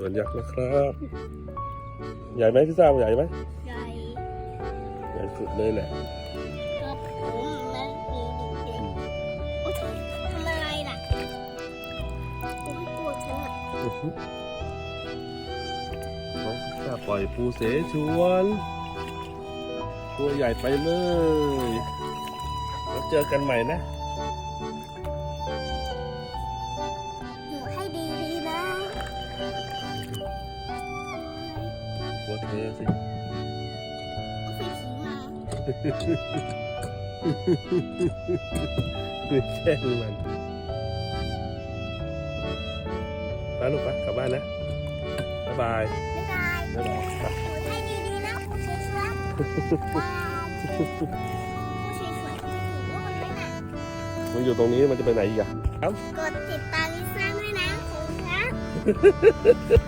สวนยักษ์นะครับ ใหญ่ไหมพี่ซ่าใหญ่ไหมใหญ่ใหญ่สุดเลยแหละก็ผมและมีเด็กๆโอ้ยทำอะไรล่ะผมปวดฉันอะอื้อหือน้องพิซซ่าปล่อยปูเสฉวน ตัวใหญ่ไปเลย แล้วเจอกันใหม่นะ กลัวเธอสิเอาไปทิ้งมาไม่แช่งมันไปลูกไปกลับบ้านนะบ๊ายบายไม่ได้บ๊ายบายไปหนูให้ดีดีๆนะคุณเชฟว้าวคุณเชฟว้าวมันไม่หนักมันอยู่ตรงนี้มันจะไปไหนอีกอะเอ้า กดติดตามลิซ่าด้วยนะขอบคุณครับ